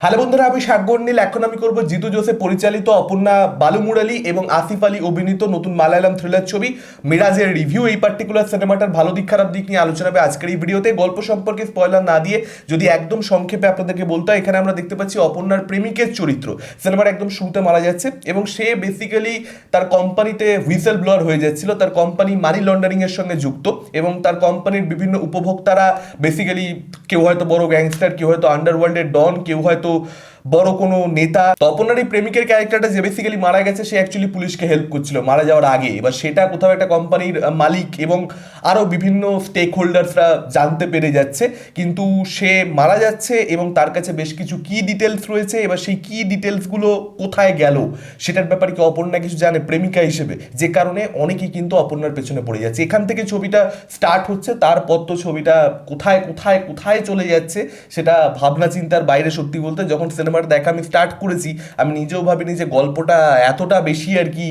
Hello বন্ধুরা, আমি সাগর নীল এখন আমি করব জিতু জোসে পরিচালিত অপর্ণা বালুমুরালি এবং আসিফ আলী অভিনীত নতুন মালায়ালাম থ্রিলার ছবি মিরাজের রিভিউ এই পার্টিকুলার সিনেমাটার ভালো দিক, খারাপ দিক নিয়ে আলোচনা হবে আজকের এই ভিডিওতে। গল্প সম্পর্কে স্পয়লার না দিয়ে যদি একদম সংক্ষেপে আপনাদেরকে বলতে হয়, এখানে আমরা দেখতে পাচ্ছি অপর্ণার প্রেমিকের চরিত্র। সিনেমার একদম শুরুতে মারা যাচ্ছে এবং সে বেসিক্যালি তার কোম্পানিতে হুইসেল ব্লোয়ার হয়ে যাচ্ছিল। তার কোম্পানি মানি লন্ডারিং এর সঙ্গে যুক্ত এবং তার কোম্পানির বিভিন্ন উপভোক্তারা বেসিক্যালি কেউ হয়তো বড় গ্যাংস্টার কেউ হয়তো আন্ডারওয়ার্ল্ডের ডন কেউ হয়তো prostu বড় কোনো নেতা তপনার প্রেমিকের ক্যারেক্টারটা যে বেসিক্যালি মারা গেছে, সে অ্যাকচুয়ালি পুলিশকে হেল্প করছিল, মারা যাওয়ার আগে। এবার সেটা কোথাও একটা কোম্পানির মালিক এবং আরও বিভিন্ন স্টেক হোল্ডার্সরা জানতে পেরে যাচ্ছে। কিন্তু সে মারা যাচ্ছে এবং তার কাছে বেশ কিছু কি ডিটেলস রয়েছে। এবার সেই কি ডিটেলসগুলো কোথায় গেল, সেটার ব্যাপারে কি অপর্ণা কিছু জানে? প্রেমিকা হিসেবে। যে কারণে অনেকেই কিন্তু অপর্ণার পেছনে পড়ে যাচ্ছে। এখান থেকে ছবিটা স্টার্ট হচ্ছে, তারপর তো ছবিটা কোথায় কোথায় কোথায় চলে যাচ্ছে, সেটা ভাবনা চিন্তার বাইরে সত্যি বলতে, যখন সিনেমাটা দেখা আমি স্টার্ট করেছি, আমি নিজেও ভাবিনি যে গল্পটা এতটা বেশি আর কি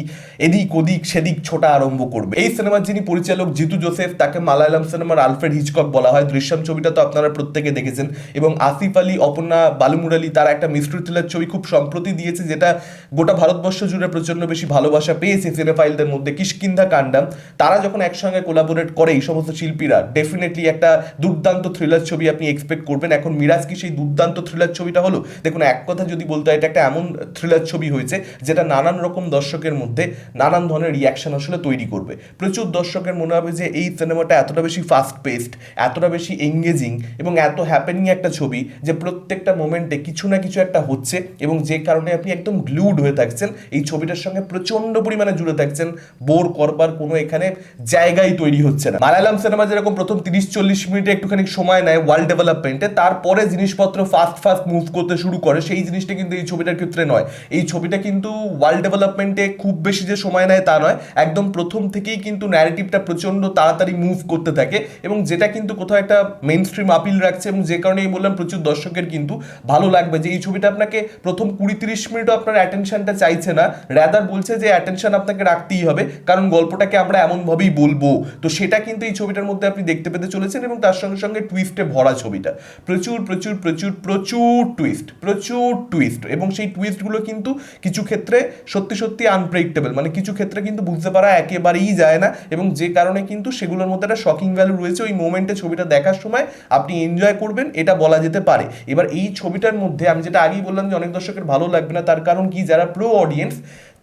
এদিক ওদিক সেদিক ছোটা আরম্ভ করবে। এই সিনেমার যিনি পরিচালক জিতু জোসেফ, তাকে মালায়ালাম সিনেমার আলফ্রেড হিচকক বলা হয়। দৃশ্যম ছবিটা তো আপনারা প্রত্যেকে দেখেছেন। এবং আসিফ আলী, অপর্ণা বালুমুরালি, তারা একটা মিস্ট্রি থ্রিলার ছবি খুব সম্প্রতি দিয়েছে, যেটা গোটা ভারতবর্ষ জুড়ে প্রচণ্ড বেশি ভালোবাসা পেয়েছে সিনেফাইলদের মধ্যে। কিষ্কিন্ধা কান্ডাম, তারা যখন একসঙ্গে কোলাবোরেট করে এই সমস্ত শিল্পীরা ডেফিনেটলি একটা দুর্দান্ত থ্রিলার ছবি আপনি এক্সপেক্ট করবেন। এখন মিরাজ কি সেই দুর্দান্ত থ্রিলার ছবিটা হলো? দেখুন এক কথা যদি বলতে হয়, এটা একটা এমন থ্রিলার ছবি হয়েছে, যেটা নানান রকম দর্শকের মধ্যে নানান ধরনের রিয়াকশন আসলে তৈরি করবে। প্রচুর দর্শকের মনে হবে যে এই সিনেমাটা এতটা বেশি ফাস্ট পেসড এতটা বেশি এঙ্গেজিং এবং এত হ্যাপেনিং একটা ছবি যে প্রত্যেকটা মোমেন্টে কিছু না কিছু একটা হচ্ছে এবং যে কারণে আপনি একদম গ্লুড হয়ে থাকছেন। এই ছবিটার সঙ্গে প্রচণ্ড পরিমাণে জুড়ে থাকছেন। বোর, করবার কোনো এখানে জায়গাই তৈরি হচ্ছে না। মালায়ালাম সিনেমা যেরকম প্রথম তিরিশ চল্লিশ মিনিটে একটুখানি সময় নেয় ওয়ার্ল্ড ডেভেলপমেন্টে তারপরে জিনিসপত্র ফাস্ট ফাস্ট মুভ করতে শুরু করে। সেই জিনিসটা কিন্তু এই ছবিটার ক্ষেত্রে নয়। এই ছবিটা কিন্তু ওয়ার্ল্ড ডেভেলপমেন্টে খুব বেশি যে সময় নেয় তা নয়। একদম প্রথম থেকেই কিন্তু ন্যারেটিভটা প্রচণ্ড তাড়াতাড়ি মুভ করতে থাকে এবং যেটা কিন্তু কোথাও একটা মেন স্ট্রিম আপিল রাখছে এবং যে কারণে এই বললাম প্রচুর দর্শকের কিন্তু ভালো লাগবে যে এই ছবিটা আপনাকে প্রথম কুড়ি তিরিশ মিনিটও আপনার অ্যাটেনশনটা চাইছে না। র্যাদার বলছে যে অ্যাটেনশন আপনাকে রাখতেই হবে। কারণ গল্পটাকে আমরা এমনভাবেই বলব। তো সেটা কিন্তু এই ছবিটার মধ্যে আপনি দেখতে পেতে চলেছেন এবং তার সঙ্গে সঙ্গে টুইস্টে ভরা ছবিটা। প্রচুর প্রচুর প্রচুর প্রচুর টুইস্ট প্রচুর টুইস্ট এবং সেই টুইস্টগুলো কিন্তু কিছু ক্ষেত্রে সত্যি সত্যি আনপ্রেডিক্টেবল মানে কিছু ক্ষেত্রে কিন্তু বুঝতে পারা একেবারেই যায় না এবং যে কারণে কিন্তু সেগুলোর মধ্যে একটা শকিং ভ্যালু রয়েছে। ওই মোমেন্টে ছবিটা দেখার সময় আপনি এনজয় করবেন, এটা বলা যেতে পারে। এবার এই ছবিটার মধ্যে আমি যেটা আগেই বললাম যে অনেক দর্শকের ভালো লাগবে না, তার কারণ কি? যারা প্রো অডিয়েন্স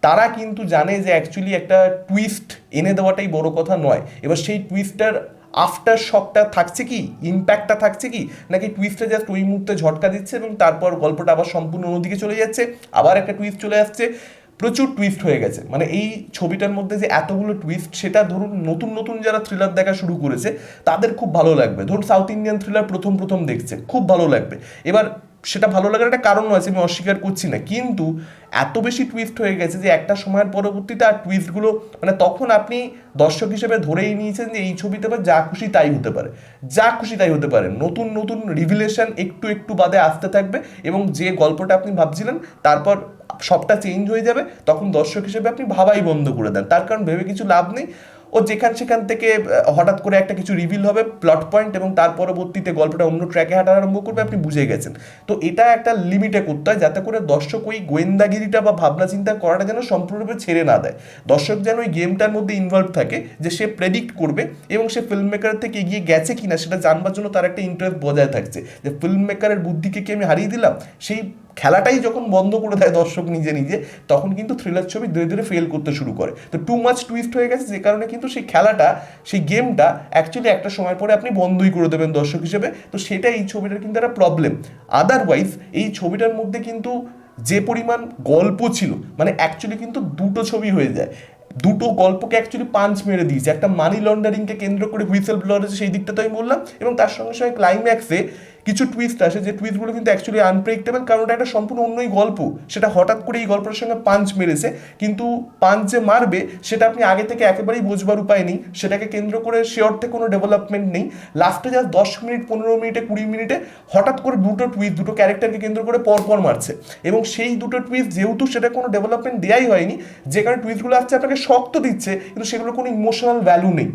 তারা কিন্তু জানে যে অ্যাকচুয়ালি একটা টুইস্ট এনে দেওয়াটাই বড় কথা নয়। এবার সেই টুইস্টটার আফটার শকটা থাকছে কি? ইম্প্যাক্টটা থাকছে কি? নাকি টুইস্টটা জাস্ট ওই মুহূর্তে ঝটকা দিচ্ছে এবং তারপর গল্পটা আবার সম্পূর্ণ অন্যদিকে চলে যাচ্ছে, আবার একটা টুইস্ট চলে আসছে, প্রচুর টুইস্ট হয়ে গেছে। মানে এই ছবিটার মধ্যে যে এতগুলো টুইস্ট সেটা ধরুন নতুন নতুন যারা থ্রিলার দেখা শুরু করেছে, তাদের খুব ভালো লাগবে। ধরুন সাউথ ইন্ডিয়ান থ্রিলার প্রথম প্রথম দেখছে, খুব ভালো লাগবে। এবার সেটা ভালো লাগার একটা কারণ আছে আমি অস্বীকার করছি না। কিন্তু এত বেশি টুইস্ট হয়ে গেছে যে একটা সময়ের পরবর্তীতে আর টুইস্টগুলো মানে তখন আপনি দর্শক হিসেবে ধরেই নিয়েছেন যে এই ছবিতে এবার যা খুশি তাই হতে পারে। যা খুশি তাই হতে পারে। নতুন নতুন রিভিলেশন একটু একটু বাদে আসতে থাকবে এবং যে গল্পটা আপনি ভাবছিলেন, তারপর সবটা চেঞ্জ হয়ে যাবে। তখন দর্শক হিসেবে আপনি ভাবাই বন্ধ করে দেন। তার কারণ ভেবে কিছু লাভ নেই। ও যেখান সেখান থেকে হঠাৎ করে একটা কিছু রিভিল হবে প্লট পয়েন্ট এবং তার পরবর্তীতে গল্পটা অন্য ট্র্যাকে হাঁটা আরম্ভ করবে, আপনি বুঝে গেছেন। তো এটা একটা লিমিটে করতে হয় যাতে করে দর্শক ওই গোয়েন্দাগিরিটা বা ভাবনা চিন্তা করাটা যেন সম্পূর্ণরূপে ছেড়ে না দেয়। দর্শক যেন ওই গেমটার মধ্যে ইনভলভ থাকে, যে সে প্রেডিক্ট করবে এবং সে ফিল্ম মেকারের থেকে এগিয়ে গেছে কিনা, সেটা জানবার জন্য তার একটা ইন্টারেস্ট বজায় থাকছে। যে ফিল্ম মেকারের বুদ্ধিকে কি আমি হারিয়ে দিলাম? সেই খেলাটাই যখন বন্ধ করে দেয় দর্শক নিজে নিজে, তখন কিন্তু থ্রিলার ছবি ধীরে ধীরে ফেল করতে শুরু করে। তো টু মাচ টুইস্ট হয়ে গেছে, যে কারণে কিন্তু সেই খেলাটা, সেই গেমটা অ্যাকচুয়ালি একটা সময় পরে আপনি বন্ধই করে দেবেন দর্শক হিসেবে। তো সেটা এই ছবিটার কিন্তু একটা প্রবলেম আদারওয়াইজ এই ছবিটার মধ্যে কিন্তু যে পরিমাণ গল্প ছিল মানে অ্যাকচুয়ালি কিন্তু দুটো ছবি হয়ে যায়। দুটো গল্পকে অ্যাকচুয়ালি পাঞ্চ মেরে দিয়েছে। একটা মানি লন্ডারিংকে কেন্দ্র করে হুইসেল ব্লোয়ার সেই দিকটা তো আমি বললাম, এবং তার সঙ্গে সঙ্গে ক্লাইম্যাক্সে কিছু টুইস্ট আসে যে টুইস্টগুলো কিন্তু অ্যাকচুয়ালি আনপ্রেডিক্টেবল কারণ ওটা একটা সম্পূর্ণ অন্যই গল্প। সেটা হঠাৎ করে এই গল্পের সঙ্গে পাঞ্চ মেরেছে। কিন্তু পাঞ্চ যে মারবে, সেটা আপনি আগে থেকে একেবারেই বোঝবার উপায় নেই। সেটাকে কেন্দ্র করে সে অর্থে কোনো ডেভেলপমেন্ট নেই। লাস্টে জাস্ট দশ মিনিট, পনেরো মিনিটে, কুড়ি মিনিটে হঠাৎ করে দুটো টুইস্ট দুটো ক্যারেক্টারকে কেন্দ্র করে পরপর মারছে। এবং সেই দুটো টুইস্ট যেহেতু সেটা কোনো ডেভেলপমেন্ট দেওয়াই হয়নি, যে কারণে টুইস্টগুলো আসছে আপনাকে শক্ত দিচ্ছে, কিন্তু সেগুলো কোনো ইমোশনাল ভ্যালু নেই।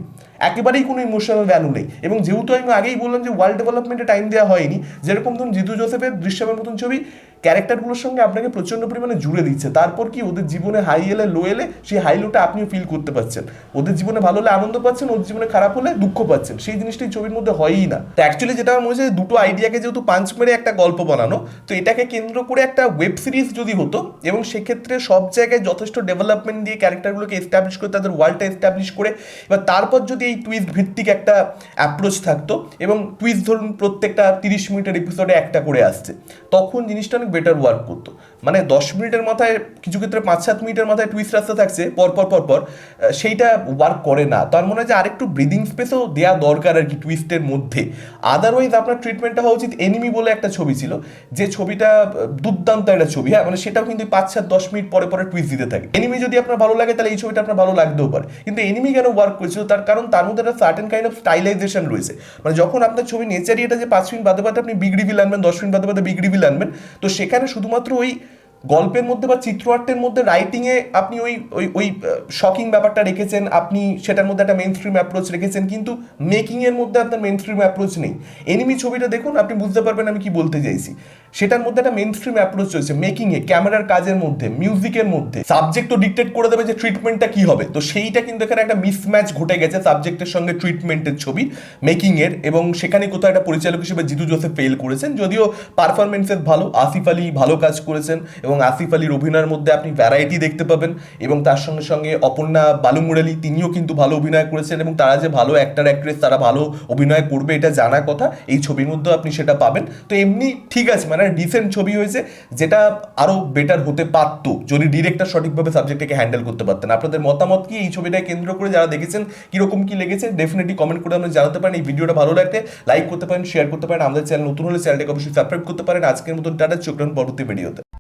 একেবারেই কোনো ইমোশনাল ভ্যালু নেই। এবং যেহেতু আমি আগেই বললাম যে ওয়ার্ল্ড ডেভেলপমেন্টে টাইম দেওয়া হয়নি, যেরকম ধরুন জিতু জোসেফের দৃশ্যমের মতন ছবি, ক্যারেক্টারগুলোর সঙ্গে আপনাকে প্রচণ্ড পরিমাণে জুড়ে দিচ্ছে। তারপর কি ওদের জীবনে হাই এলে লো এলে সেই হাই লোটা আপনিও ফিল করতে পারছেন। ওদের জীবনে ভালো হলে আনন্দ পাচ্ছেন, ওদের জীবনে খারাপ হলে দুঃখ পাচ্ছেন। সেই জিনিসটা ছবির মধ্যে হয়ই না। তো অ্যাকচুয়ালি যেটা আমার মনে হচ্ছে যে দুটো আইডিয়াকে যেহেতু পাঞ্চ মেরে একটা গল্প বানানো, তো এটাকে কেন্দ্র করে একটা ওয়েব সিরিজ যদি হতো, এবং সেক্ষেত্রে সব জায়গায় যথেষ্ট ডেভেলপমেন্ট দিয়ে ক্যারেক্টারগুলোকে এস্টাবলিশ করে, তাদের ওয়ার্ল্ডটা এস্টাবলিশ করে, এবার তারপর যদি এই টুইস্ট ভিত্তিক একটা অ্যাপ্রোচ থাকতো এবং টুইস্ট ধরুন প্রত্যেকটা তিরিশ মিনিটের এপিসোডে একটা করে আসছে। তখন জিনিসটা অনেক বেটার ওয়ার্ক করতো। মানে দশ মিনিটের মাথায়, কিছু ক্ষেত্রে পাঁচ সাত মিনিটের মাথায় টুইস্ট রাস্তা থাকছে, পর পর পর পর সেইটা ওয়ার্ক করে না। তার মনে হয় যে আরেকটু ব্রিদিং স্পেসও দেওয়া দরকার আর কি টুইস্টের মধ্যে। আদারওয়াইজ আপনার ট্রিটমেন্টটা হওয়া উচিত এনিমি বলে একটা ছবি ছিল। যে ছবিটা দুর্দান্ত একটা ছবি। হ্যাঁ মানে সেটাও কিন্তু পাঁচ সাত দশ মিনিট পরে পরে টুইস্ট দিতে থাকে। এনিমি যদি আপনার ভালো লাগে, তাহলে এই ছবিটা আপনার ভালো লাগতেও পারে। কিন্তু এনিমি কেন ওয়ার্ক করেছিল? তার কারণ তার মধ্যে একটা সার্টেন কাইন্ড অফ স্টাইলাইজেশন রয়েছে। মানে যখন আপনার ছবি নেচারই এটা যে পাঁচ মিনিট বাদে বাদে আপনি বিগ রিভিল আনবেন, দশ মিনিট বাদে বাদে বিগ রিভিল আনবেন, তো সেখানে শুধুমাত্র ওই গল্পের মধ্যে বা চিত্রনাট্যের মধ্যে রাইটিংয়ে আপনি ওই ওই ওই শকিং ব্যাপারটা রেখেছেন, আপনি সেটার মধ্যে একটা মেন স্ট্রিম অ্যাপ্রোচ রেখেছেন, কিন্তু মেকিংয়ের মধ্যে আপনার মেন স্ট্রিম অ্যাপ্রোচ নেই। এনিমি ছবিটা দেখুন, আপনি বুঝতে পারবেন আমি কি বলতে চাইছি। সেটার মধ্যে একটা মেন স্ট্রিম অ্যাপ্রোচ রয়েছে মেকিংয়ে ক্যামেরার কাজের মধ্যে মিউজিকের মধ্যে। সাবজেক্টও ডিকটেট করে দেবে যে ট্রিটমেন্টটা কি হবে। তো সেইটা কিন্তু এখানে একটা মিসম্যাচ ঘটে গেছে সাবজেক্টের সঙ্গে ট্রিটমেন্টের ছবি মেকিংয়ের এবং সেখানে কোথাও একটা পরিচালক হিসেবে জিতু জোসেফ ফেল করেছেন, যদিও পারফরমেন্সের ভালো, আসিফ আলী ভালো কাজ করেছেন, এবং আসিফ আলীর অভিনয়ের মধ্যে আপনি ভ্যারাইটি দেখতে পাবেন, এবং তার সঙ্গে সঙ্গে অপর্ণা বালুমুরালি, তিনিও কিন্তু ভালো অভিনয় করেছেন, এবং তারা যে ভালো অ্যাক্টার অ্যাক্ট্রেস তারা ভালো অভিনয় করবে, এটা জানা কথা, এই ছবির মধ্যেও আপনি সেটা পাবেন। তো এমনি ঠিক আছে মানে ডিসেন্ট ছবি হয়েছে যেটা আরও বেটার হতে পারত যদি ডিরেক্টর সঠিকভাবে সাবজেক্টটাকে হ্যান্ডেল করতে পারতেন। আপনাদের মতামত কি? এই ছবিটাকে কেন্দ্র করে যারা দেখেছেন, কীরকম কি লেগেছে ডেফিনেটলি কমেন্ট করে আপনারা জানাতে পারেন। এই ভিডিওটা ভালো লাগলে লাইক করতে পারেন শেয়ার করতে পারেন। আমাদের চ্যানেল নতুন হলে চ্যানেলটাকে অবশ্যই সাবস্ক্রাইব করতে পারেন। আজকের মতন টাটা, চোখ পরবর্তী ভিডিওতে